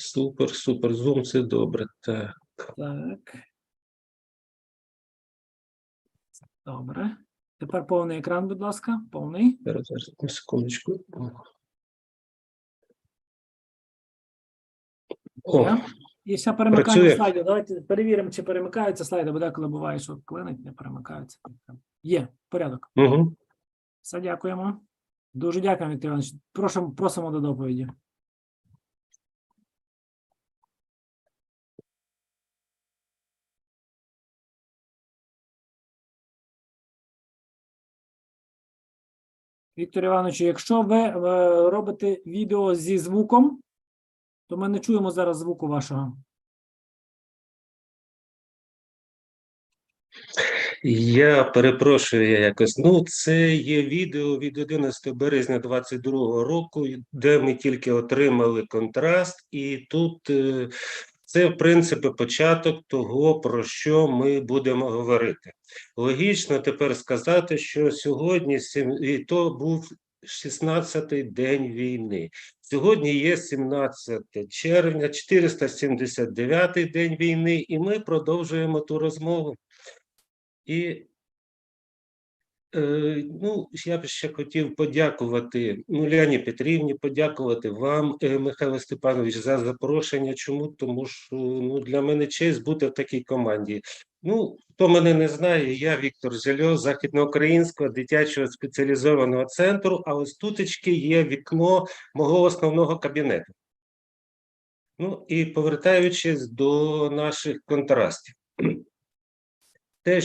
Супер, супер. Зум це добре. Так. Так. Добре. Тепер повний екран, будь ласка. Повний. Зараз, зараз, одну секундочку. О, І ще перемикання Працює. слайдів. Давайте перевіримо, чи перемикаються слайди, бо деколи буває, що клинить, не перемикаються. Є, порядок. угу. Все, дякуємо. Дуже дякуємо, Віктор Іванович. Прошу, просимо до доповіді. Віктор Іванович, якщо ви е, робите відео зі звуком, то ми не чуємо зараз звуку вашого. Я перепрошую я якось. Ну, це є відео від 11 березня 22 року, де ми тільки отримали контраст, і тут е, це, в принципі, початок того, про що ми будемо говорити. Логічно тепер сказати, що сьогодні і то був 16-й день війни. Сьогодні є 17 червня, 479-й день війни, і ми продовжуємо ту розмову. І ну, я б ще хотів подякувати ну, Ляні Петрівні, подякувати вам, е, Михайло Степанович, за запрошення. Чому? Тому що ну, для мене честь бути в такій команді. Ну, хто мене не знає, я Віктор Зельо, Західноукраїнського дитячого спеціалізованого центру, а ось тутечки є вікно мого основного кабінету. Ну і повертаючись до наших контрастів. Те,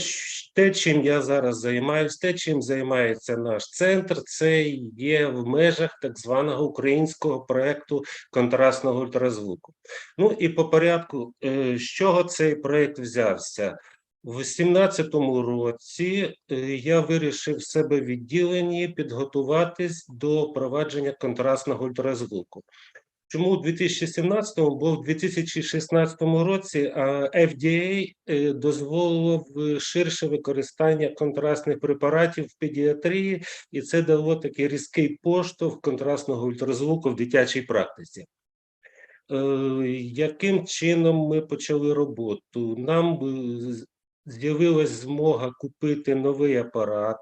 те, чим я зараз займаюся, те, чим займається наш центр, це є в межах так званого українського проекту контрастного ультразвуку. Ну і по порядку, е, з чого цей проект взявся? В 17-му році е, я вирішив в себе відділенні підготуватись до провадження контрастного ультразвуку. Чому у 2017-му, бо в 2016 році FDA е, дозволило ширше використання контрастних препаратів в педіатрії, і це дало такий різкий поштовх контрастного ультразвуку в дитячій практиці. Е, Яким чином ми почали роботу? Нам е, з'явилась змога купити новий апарат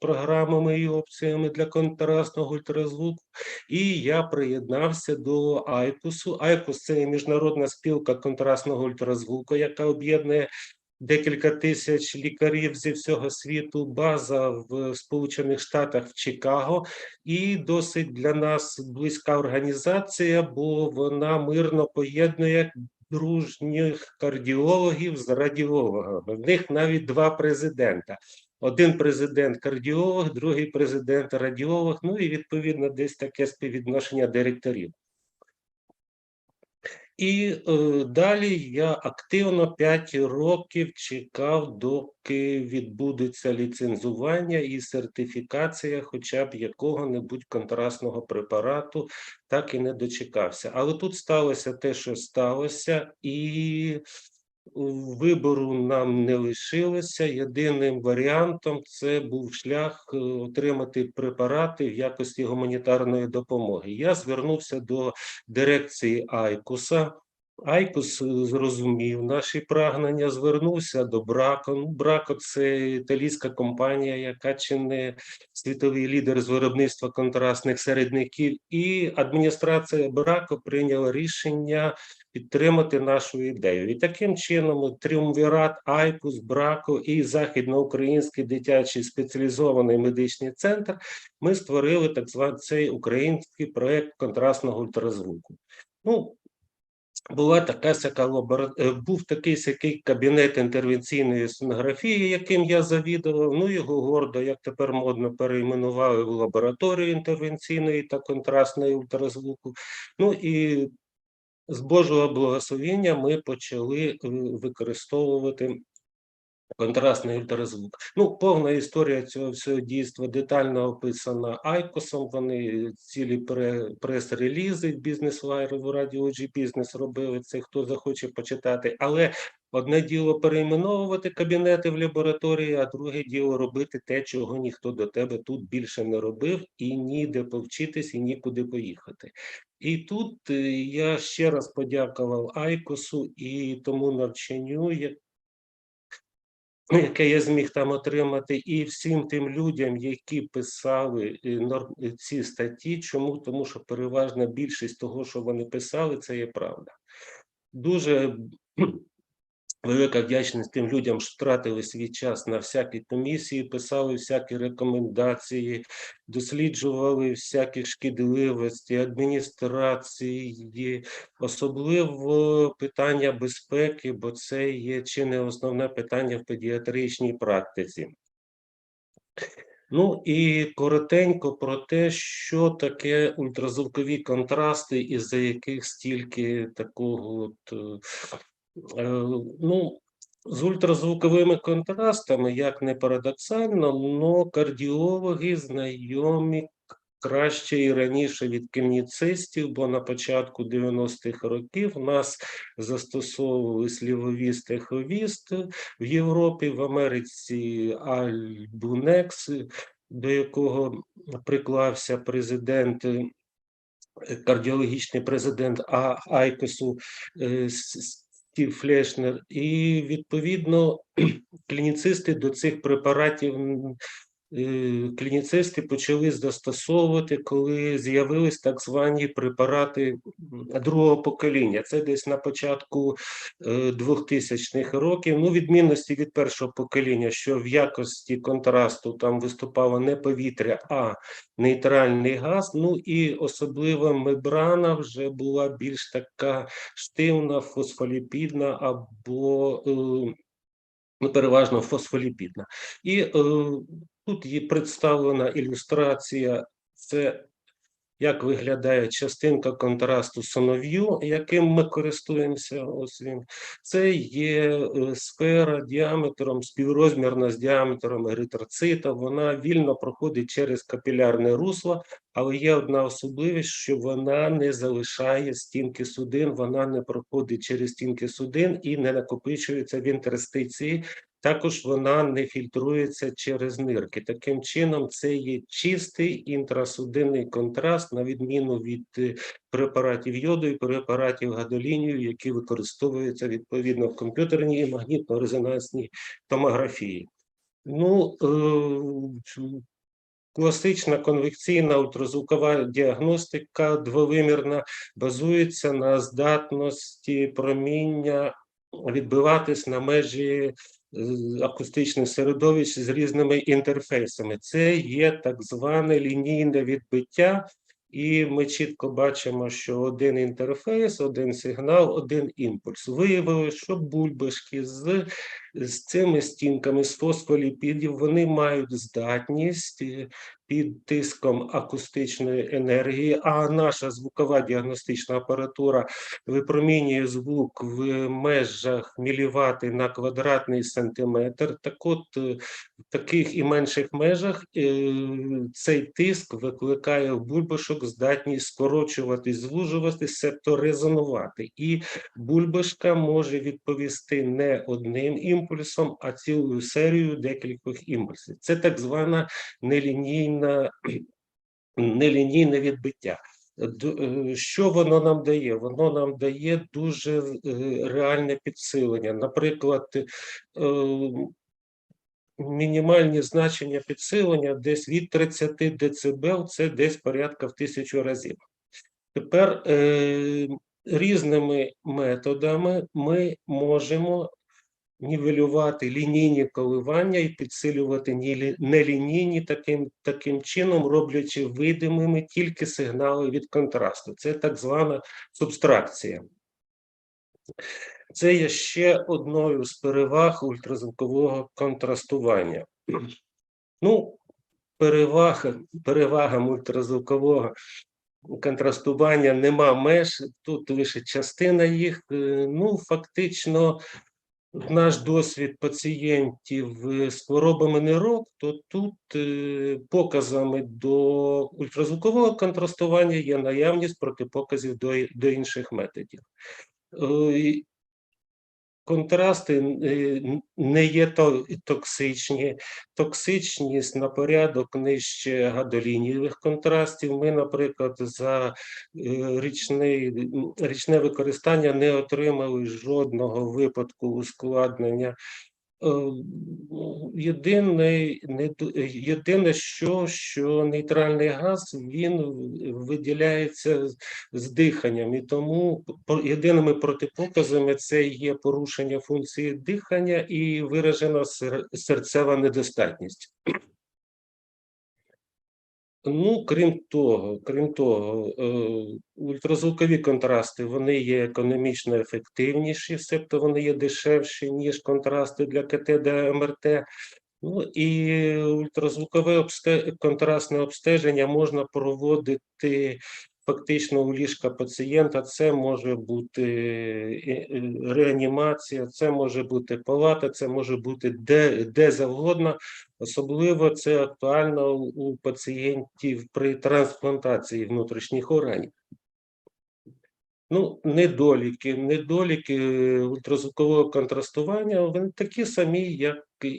програмами і опціями для контрастного ультразвуку, і я приєднався до Айкусу. Айкус це міжнародна спілка контрастного ультразвуку, яка об'єднує декілька тисяч лікарів зі всього світу. База в Сполучених Штатах в Чикаго, і досить для нас близька організація, бо вона мирно поєднує дружніх кардіологів з радіологами. В них навіть два президента. Один президент кардіолог, другий президент радіолог, ну і відповідно десь таке співвідношення директорів. І е, далі я активно 5 років чекав, доки відбудеться ліцензування і сертифікація хоча б якого-небудь контрастного препарату, так і не дочекався. Але тут сталося те, що сталося, і вибору нам не лишилося. Єдиним варіантом це був шлях е, отримати препарати в якості гуманітарної допомоги. Я звернувся до дирекції Айкуса. Айкус е, зрозумів наші прагнення, звернувся до Брако. Брако це італійська компанія, яка чи не світовий лідер з виробництва контрастних середників. І адміністрація Брако прийняла рішення підтримати нашу ідею. І таким чином тріумвірат Айкус, Брако і Західноукраїнський дитячий спеціалізований медичний центр ми створили так званий цей український проект контрастного ультразвуку. Ну, була така сяка лабора... е, був такий сякий кабінет інтервенційної сонографії, яким я завідував. Ну його гордо, як тепер модно, перейменували в лабораторію інтервенційної та контрастної ультразвуку. Ну і з Божого благословення ми почали е, використовувати контрастний ультразвук. Ну, повна історія цього всього дійства детально описана Айкосом. Вони цілі пре- прес-релізи бізнес Wire в радіо G Business робили це, хто захоче почитати. Але одне діло перейменовувати кабінети в лабораторії, а друге діло робити те, чого ніхто до тебе тут більше не робив, і ніде повчитись, і нікуди поїхати. І тут е, я ще раз подякував Айкосу і тому навчанню, яке я зміг там отримати, і всім тим людям, які писали е, е, ці статті. Чому? Тому що переважна більшість того, що вони писали, це є правда. Дуже велика вдячність тим людям, що втратили свій час на всякі комісії, писали всякі рекомендації, досліджували всякі шкідливості, адміністрації, особливо питання безпеки, бо це є чи не основне питання в педіатричній практиці. Ну і коротенько про те, що таке ультразвукові контрасти, із-за яких стільки такого от, е, ну, з ультразвуковими контрастами, як не парадоксально, но кардіологи знайомі краще і раніше від клініцистів, бо на початку 90-х років нас застосовували слівовіст, еховіст в Європі, в Америці Альбунекс, до якого приклався президент, е, кардіологічний президент А- Айкосу е, Стів Флешнер, і відповідно клініцисти до цих препаратів. Е, Клініцисти почали застосовувати, коли з'явились так звані препарати другого покоління. Це десь на початку е, 2000-х років. Ну, відмінності від першого покоління, що в якості контрасту там виступало не повітря, а нейтральний газ. Ну і особливо мембрана вже була більш така штивна, фосфоліпідна або е, ну, переважно фосфоліпідна. І е, тут є представлена ілюстрація. Це як виглядає частинка контрасту сонов'ю, яким ми користуємося. Ось він. Це є е, сфера діаметром, співрозмірна з діаметром еритроцита. Вона вільно проходить через капілярне русло, але є одна особливість, що вона не залишає стінки судин, вона не проходить через стінки судин і не накопичується в інтерстиції. Також вона не фільтрується через нирки. Таким чином, це є чистий інтрасудинний контраст, на відміну від е, препаратів йоду і препаратів гадолінію, які використовуються відповідно в комп'ютерній магнітно-резонансній томографії. Ну, е, Класична конвекційна ультразвукова діагностика двовимірна базується на здатності проміння відбиватись на межі акустичних середовищ з різними інтерфейсами. Це є так зване лінійне відбиття, і ми чітко бачимо, що один інтерфейс, один сигнал, один імпульс. Виявилося, що бульбашки з, з цими стінками, з фосфоліпідів, вони мають здатність е, під тиском акустичної енергії, а наша звукова діагностична апаратура випромінює звук в межах мілівати на квадратний сантиметр. Так от е, в таких і менших межах е, цей тиск викликає в бульбашок здатність скорочуватись, звужуватись, себто резонувати. І бульбашка може відповісти не одним імпульсом, а цілою серією декількох імпульсів. Це так звана нелінійна, нелінійне відбиття. Е, Що воно нам дає? Воно нам дає дуже е, реальне підсилення. Наприклад, е, мінімальні значення підсилення десь від 30 дБ, це десь порядка в тисячу разів. Тепер різними методами ми можемо нівелювати лінійні коливання і підсилювати нелінійні таким, таким чином, роблячи видимими тільки сигнали від контрасту. Це так звана субстракція. Це є ще одною з переваг ультразвукового контрастування. Ну, перевага, перевагам ультразвукового контрастування нема меж, тут лише частина їх. Е, Ну, фактично, наш досвід пацієнтів е, з хворобами нирок, то тут е, показами до ультразвукового контрастування є наявність протипоказів до, до інших методів. Контрасти е, не є токсичні. Токсичність на порядок нижче гадолінієвих контрастів. Ми, наприклад, за е, річний, річне використання не отримали жодного випадку ускладнення. Е, Єдине, не- єдине, що, що нейтральний газ він виділяється з- диханням, і тому єдиними протипоказами це є порушення функції дихання і виражена серцева недостатність. Ну, крім того, крім того, е, ультразвукові контрасти вони є економічно ефективніші, себто вони є дешевші, ніж контрасти для КТ та МРТ. Ну і ультразвукове обстеж... контрастне обстеження можна проводити фактично у ліжка пацієнта. Це може бути е, е, реанімація, це може бути палата, це може бути де, де завгодно. Особливо це актуально у у пацієнтів при трансплантації внутрішніх органів. Ну, недоліки, недоліки е, ультразвукового контрастування, вони такі самі, як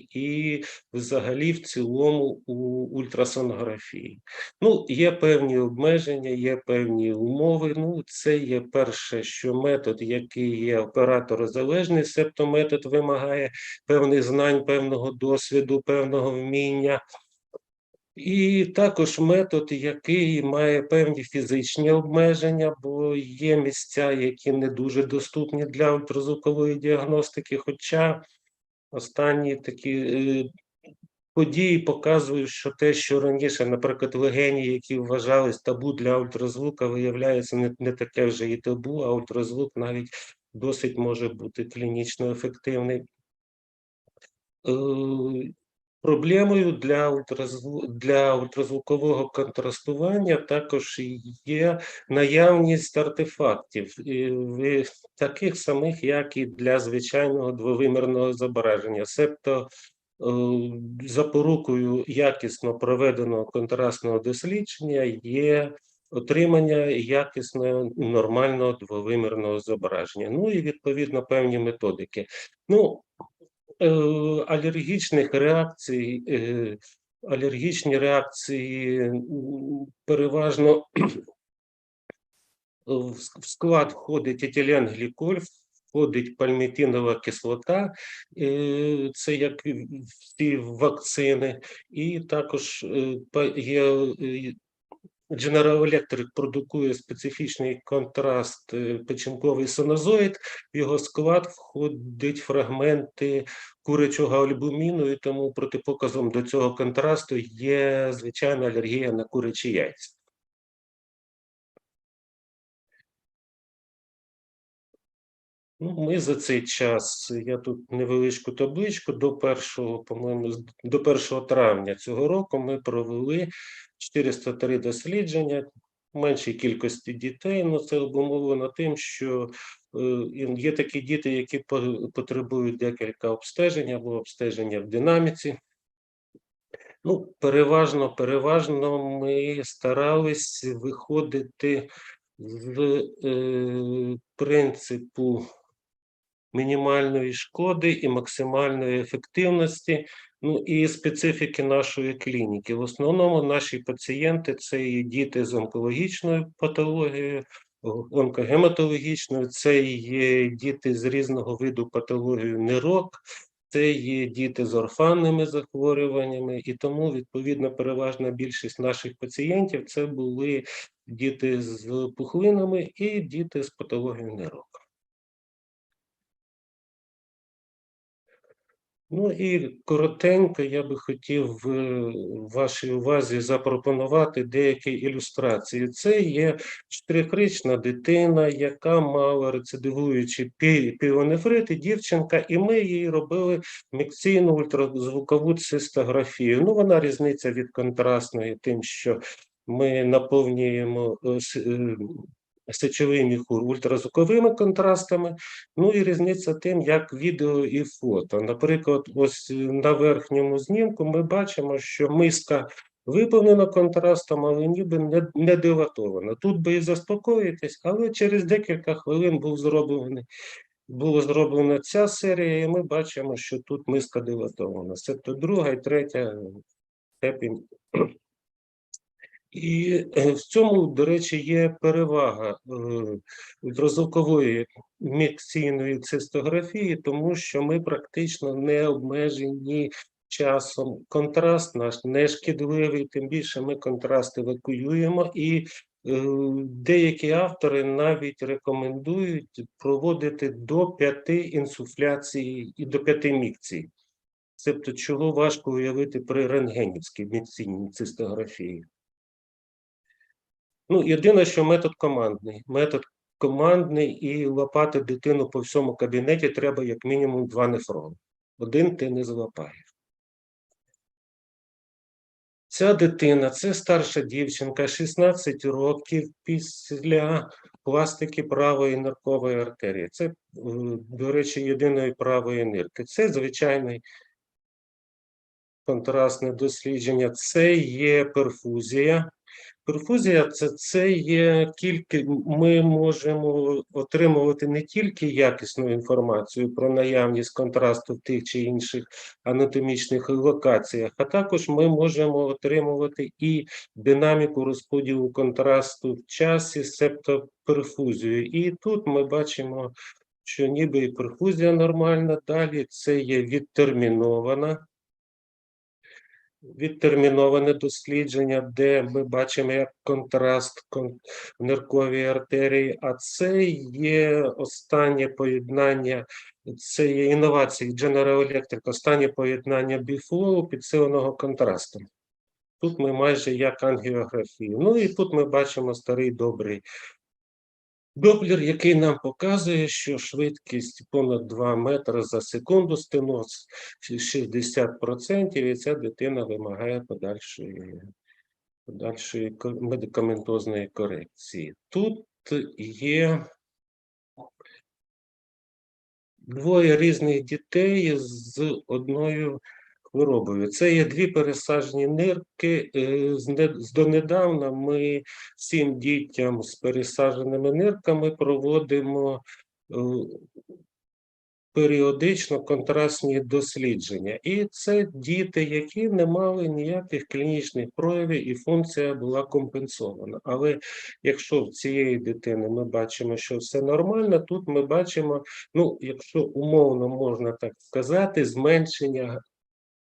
і взагалі в цілому у ультрасонографії. Ну, є певні обмеження, є певні умови. Ну, це є перше, що метод, який є операторозалежний, себто метод вимагає певних знань, певного досвіду, певного вміння. І також метод, який має певні фізичні обмеження, бо є місця, які не дуже доступні для ультразвукової діагностики. Хоча останні такі е, події показують, що те, що раніше, наприклад, легені, які вважались табу для ультразвука, виявляється не, не таке вже і табу, а ультразвук навіть досить може бути клінічно ефективний. Проблемою для, ультразву... для ультразвукового контрастування також є наявність артефактів, таких самих, як і для звичайного двовимірного зображення. Себто е, запорукою якісно проведеного контрастного дослідження є отримання якісного нормального двовимірного зображення. Ну і відповідно певні методики. Ну, алергічних реакцій, е, алергічні реакції переважно в склад входить етиленгліколь, входить пальмітинова кислота, е, це як всі вакцини, і також е, є е, General Electric продукує специфічний контраст е, печінковий сонозоїд. В його склад входять фрагменти курячого альбуміну, і тому протипоказом до цього контрасту є звичайна алергія на курячі яйця. Ну, ми за цей час, я тут невеличку табличку, до 1, по-моєму, до 1 травня цього року ми провели 403 дослідження меншій кількості дітей. Ну, це обумовлено тим, що е, є такі діти, які по- потребують декілька обстежень або обстеження в динаміці. Ну, переважно, переважно ми старались виходити з е, принципу мінімальної шкоди і максимальної ефективності, ну і специфіки нашої клініки. В основному наші пацієнти це і діти з онкологічною патологією, онкогематологічною, це є діти з різного виду патології нирок, це є діти з орфанними захворюваннями, і тому, відповідно, переважна більшість наших пацієнтів це були діти з пухлинами і діти з патологією нирок. Ну і коротенько я би хотів е, вашій увазі запропонувати деякі ілюстрації. Це є чотирикрична дитина, яка мала рецидивуючий пі- піонефрит, і дівчинка, і ми їй робили мікційну ультразвукову цистографію. Ну, вона різниця від контрастної, тим, що ми наповнюємо е, е, сечовий міхур ультразвуковими контрастами, Ну і різниця тим, як відео і фото. Наприклад, ось на верхньому знімку ми бачимо, що миска виповнена контрастом, але ніби не, не дилатована. Тут би і заспокоїтись, але через декілька хвилин був зроблений була зроблена ця серія, і ми бачимо, що тут миска дилатована. Це друга і третя степінь. І е, в цьому, до речі, є перевага е, ультразвукової мікційної цистографії, тому що ми практично не обмежені часом. Контраст наш не шкідливий, тим більше ми контраст евакуюємо. І е, деякі автори навіть рекомендують проводити до п'яти інсуфляцій і до п'яти мікцій. Тобто, чого важко уявити при рентгенівській мікційній цистографії. Ну, єдине, що метод командний. Метод командний і лопати дитину по всьому кабінеті треба як мінімум два нефрони. Один ти не злопаєш. Ця дитина це старша дівчинка, 16 років після пластики правої ниркової артерії. Це, е, до речі, єдиної правої нирки. Це звичайний контрастне дослідження. Це є перфузія. Перфузія це, це є кілька. Ми можемо отримувати не тільки якісну інформацію про наявність контрасту в тих чи інших анатомічних локаціях, а також ми можемо отримувати і динаміку розподілу контрасту в часі, себто перфузію. І тут ми бачимо, що ніби і перфузія нормальна, далі це є відтермінована відтерміноване дослідження, де ми бачимо як контраст в нирковій артерії, а це є останнє поєднання, це є інновації General Electric, останнє поєднання біфлоу підсиленого контрастом. Тут ми майже як ангіографію. Ну і тут ми бачимо старий добрий Доплер, який нам показує, що швидкість понад 2 метри за секунду, стеноз 60%, і ця дитина вимагає подальшої, подальшої медикаментозної корекції. Тут є двоє різних дітей з одною хворобою. Це є дві пересаджені нирки. Е, з не- з Донедавна ми всім дітям з пересадженими нирками проводимо е, періодично контрастні дослідження. І це діти, які не мали ніяких клінічних проявів, і функція була компенсована. Але якщо в цієї дитини ми бачимо, що все нормально, тут ми бачимо, ну, якщо умовно можна так сказати, зменшення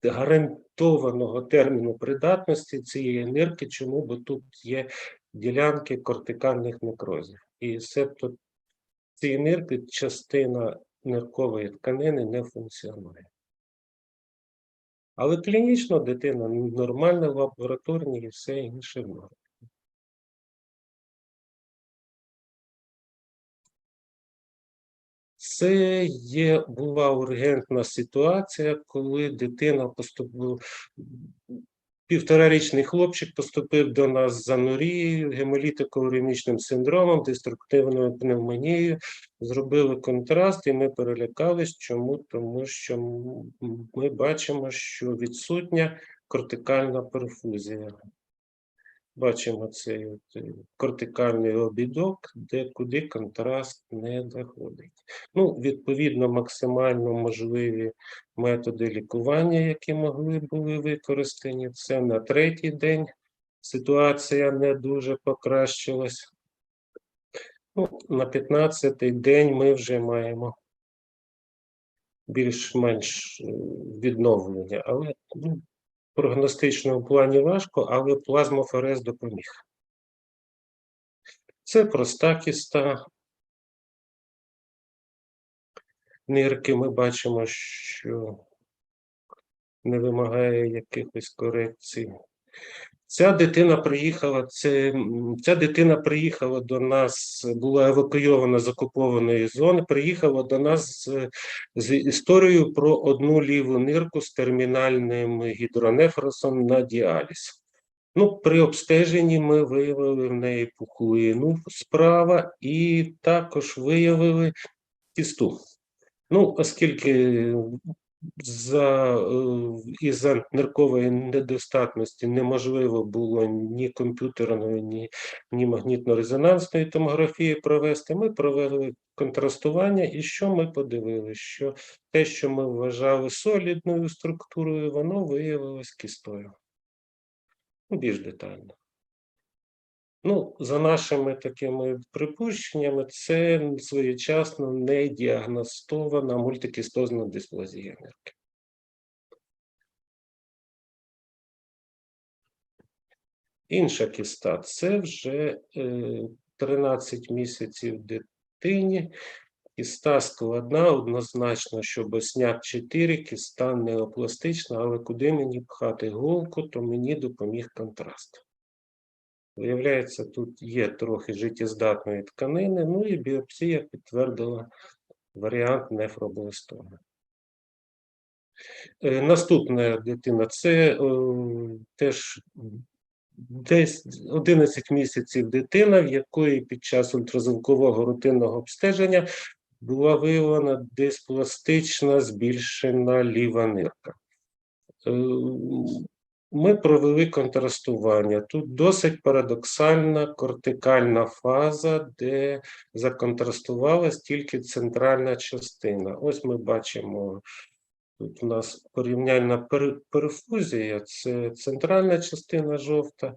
гарантованого терміну придатності цієї нирки, чому бо тут є ділянки кортикальних некрозів. І себто цієї нирки частина ниркової тканини не функціонує. Але клінічно дитина нормальна, лабораторні і все інше в нормі. Це є була ургентна ситуація, коли дитина поступила. Півторарічний хлопчик поступив до нас з занурією, гемолітико-уремічним синдромом, деструктивною пневмонією. Зробили контраст, і ми перелякались. Чому? Тому що ми бачимо, що відсутня кортикальна перфузія. Бачимо цей от, е, кортикальний обідок, де куди контраст не доходить. Ну, відповідно, максимально можливі методи лікування, які могли були використані, це на третій день ситуація не дуже покращилась. Ну, на 15-й день ми вже маємо більш-менш е, відновлення, але ну, прогностичному плані важко, але плазмоферез допоміг. Це проста кіста. Нирки ми бачимо, що не вимагає якихось корекцій. Ця дитина приїхала, це, ця дитина приїхала до нас, була евакуйована з окупованої зони, приїхала до нас з, з історією про одну ліву нирку з термінальним гідронефросом на діаліз. Ну, при обстеженні ми виявили в неї пухлину справа і також виявили кісту. Ну, оскільки за, е, із-за ниркової недостатності неможливо було ні комп'ютерної, ні, ні магнітно-резонансної томографії провести. Ми провели контрастування, і що ми подивилися? Що те, що ми вважали солідною структурою, воно виявилось кістою. Більш детально. Ну, за нашими такими припущеннями, це своєчасно не діагностована мультикістозна дисплазія нирки. Інша кіста це вже е, 13 місяців дитині. Кіста складна, однозначно, що босняк 4, кіста неопластична, але куди мені пхати голку, то мені допоміг контраст. Виявляється, тут є трохи життєздатної тканини, ну і біопсія підтвердила варіант нефробластоми. Е, Наступна дитина це е, теж десь 11 місяців дитина, в якої під час ультразвукового рутинного обстеження була виявлена диспластична збільшена ліва нирка. Ми провели контрастування. Тут досить парадоксальна кортикальна фаза, де законтрастувалась тільки центральна частина. Ось ми бачимо, тут у нас порівняльна пер- перифузія, це центральна частина жовта,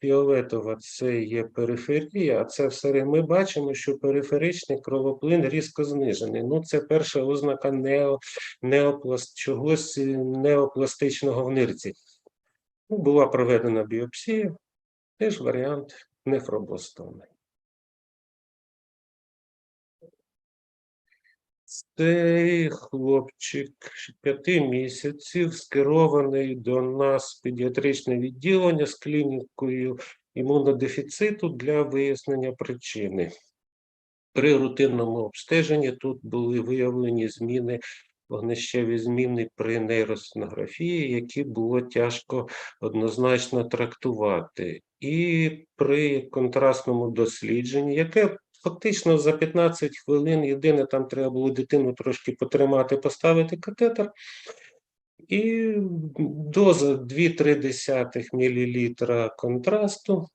фіолетова це є периферія, а це все ми бачимо, що периферичний кровоплин різко знижений. Ну, це перша ознака нео, неопласт, чогось е, неопластичного в нирці. Ну, була проведена біопсія, теж варіант нефробластоми. Цей хлопчик п'яти місяців скерований до нас в педіатричне відділення з клінікою імунодефіциту для вияснення причини. При рутинному обстеженні тут були виявлені зміни, вогнищеві зміни при нейросонографії, які було тяжко однозначно трактувати. І при контрастному дослідженні, яке фактично за 15 хвилин, єдине, там треба було дитину трошки потримати, поставити катетер. І доза 2,3 мл контрасту.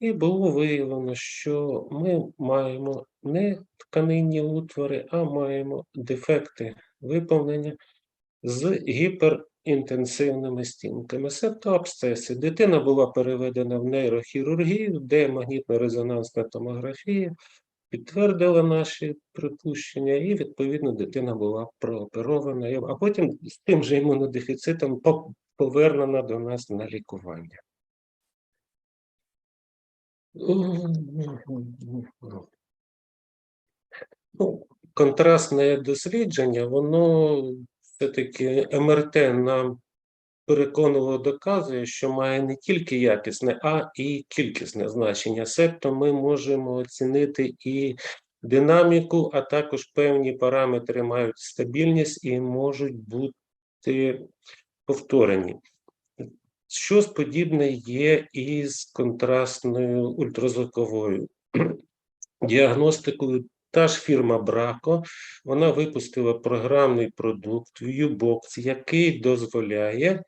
І було виявлено, що ми маємо не тканинні утвори, а маємо дефекти виповнення з гіперінтенсивними стінками, себто абсцеси. Дитина була переведена в нейрохірургію, де магнітно-резонансна томографія підтвердила наші припущення, і відповідно дитина була прооперована, а потім з тим же імунодефіцитом по- повернена до нас на лікування. Ну, контрастне дослідження, воно все-таки МРТ нам переконливо доказує, що має не тільки якісне, а і кількісне значення. Себто ми можемо оцінити і динаміку, а також певні параметри мають стабільність і можуть бути повторені. Щось подібне є із контрастною ультразвуковою діагностикою. Та ж фірма Брако, вона випустила програмний продукт Viewbox, який дозволяє е,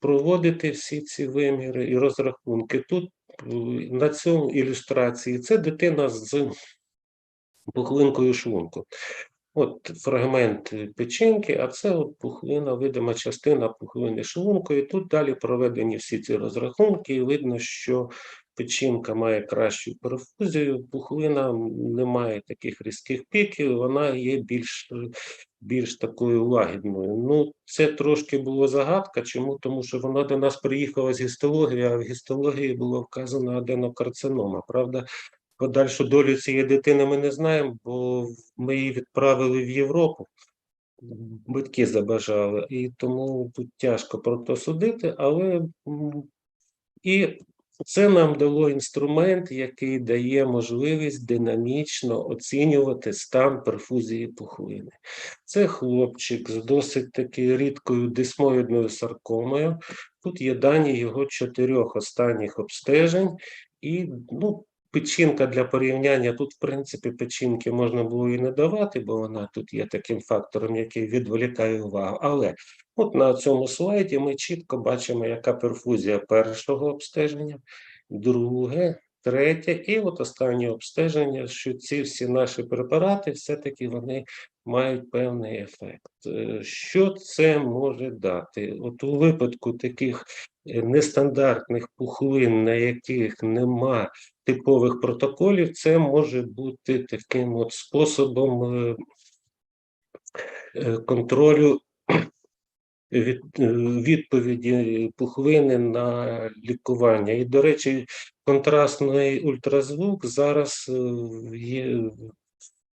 проводити всі ці виміри і розрахунки. Тут е, на цьому ілюстрації це дитина з пухлинкою шлунку. От фрагмент печінки, а це от пухлина, видима частина пухлини шлунку. І тут далі проведені всі ці розрахунки, і видно, що печінка має кращу перфузію, пухлина не має таких різких піків, вона є більш, більш такою лагідною. Ну, це трошки було загадка. Чому? Тому що вона до нас приїхала з гістології, а в гістології було вказано аденокарцинома. Правда, подальшу долю цієї дитини ми не знаємо, бо ми її відправили в Європу. Батьки забажали, і тому тут тяжко про то судити, але і це нам дало інструмент, який дає можливість динамічно оцінювати стан перфузії пухлини. Це хлопчик з досить таки рідкою дисмоїдною саркомою. Тут є дані його чотирьох останніх обстежень, і ну, печінка для порівняння. Тут, в принципі, печінки можна було і не давати, бо вона тут є таким фактором, який відволікає увагу. Але от на цьому слайді ми чітко бачимо, яка перфузія першого обстеження, друге, третє, і от останнє обстеження, що ці всі наші препарати все-таки вони мають певний ефект. Е, Що це може дати? От у випадку таких е, нестандартних пухлин, на яких нема типових протоколів, це може бути таким от способом е, контролю відповіді пухлини на лікування. І, до речі, контрастний ультразвук зараз е, є,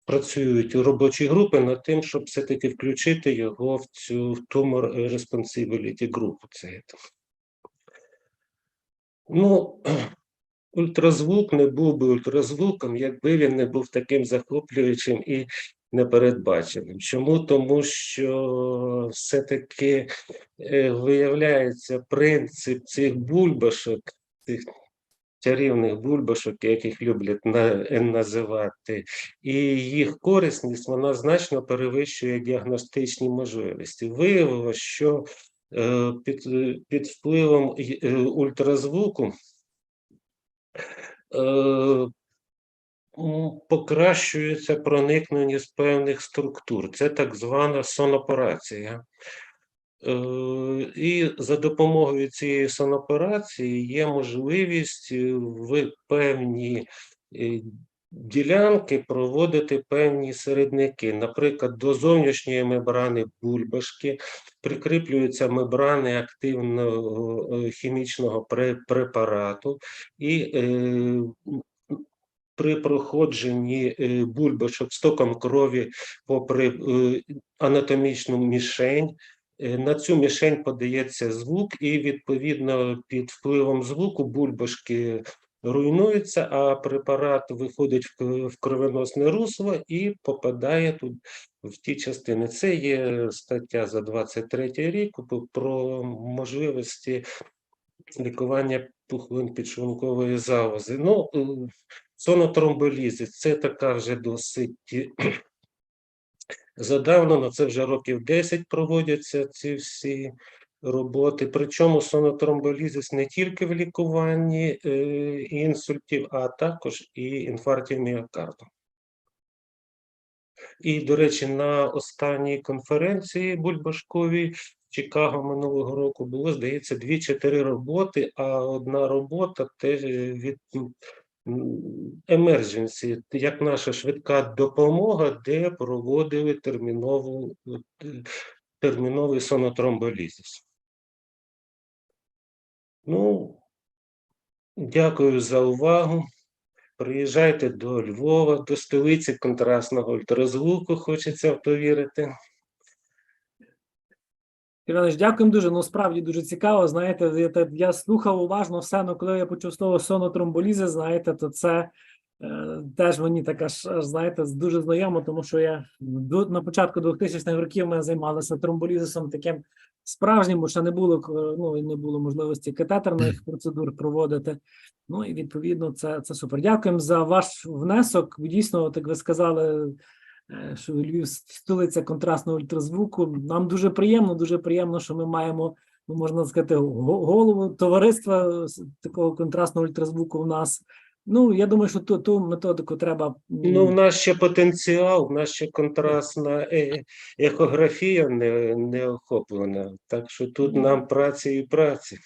працюють робочі групи над тим, щоб все-таки включити його в цю Tumor Responsibility групу. Ну, ультразвук не був би ультразвуком, якби він не був таким захоплюючим і непередбаченим. Чому? Тому що все-таки е, виявляється принцип цих бульбашок, цих чарівних бульбашок, яких люблять називати, і їх корисність вона значно перевищує діагностичні можливості. Виявилося, що е, під, під впливом е, ультразвуку покращується проникнення з певних структур. Це так звана сонопорація. Е, І за допомогою цієї соноперації є можливість е, в певні е, ділянки проводити певні середники. Наприклад, до зовнішньої мембрани бульбашки прикріплюються мембрани активного хімічного препарату, і при проходженні е, бульбашок стоком крові попри е, анатомічну мішень, е, на цю мішень подається звук, і відповідно під впливом звуку бульбашки руйнуються, а препарат виходить в к- в кровоносне русло і попадає тут в ті частини. Це є стаття за 23 рік про можливості лікування пухлин підшлункової залози. Ну, е, сонотромболізи це така вже досить задавнено, це вже років 10 проводяться ці всі роботи. Причому сонотромболізис не тільки в лікуванні е, інсультів, а також і інфарктів міокарду. І, до речі, на останній конференції бульбашковій в Чикаго минулого року було, здається, дві чи три роботи, а одна робота теж від emergency, як наша швидка допомога, де проводили термінову, терміновий сонотромболізис. Ну, дякую за увагу. Приїжджайте до Львова, до столиці контрастного ультразвуку, хочеться в то вірити. Іванович, дякуємо дуже. Ну справді дуже цікаво. Знаєте, я, я слухав уважно все, але коли я почув слово сонотромболізи, знаєте, то це е, теж мені так аж, аж знаєте, дуже знайомо, тому що я до, на початку 2000-х років ми займалися тромболізисом таким справжнім, бо ще не було к- ну, не було можливості катетерних процедур проводити. Ну і відповідно, це, це супер. Дякуємо за ваш внесок. Дійсно, от як ви сказали, е, що Львів столиця контрастного ультразвуку. Нам дуже приємно, дуже приємно, що ми маємо, ну, можна сказати, го- голову товариства такого контрастного ультразвуку в нас. Ну, я думаю, що ту, ту методику треба. Ну, в нас ще потенціал, в нас ще контрастна е- ехографія не, не охоплена. Так що тут нам праці і праці.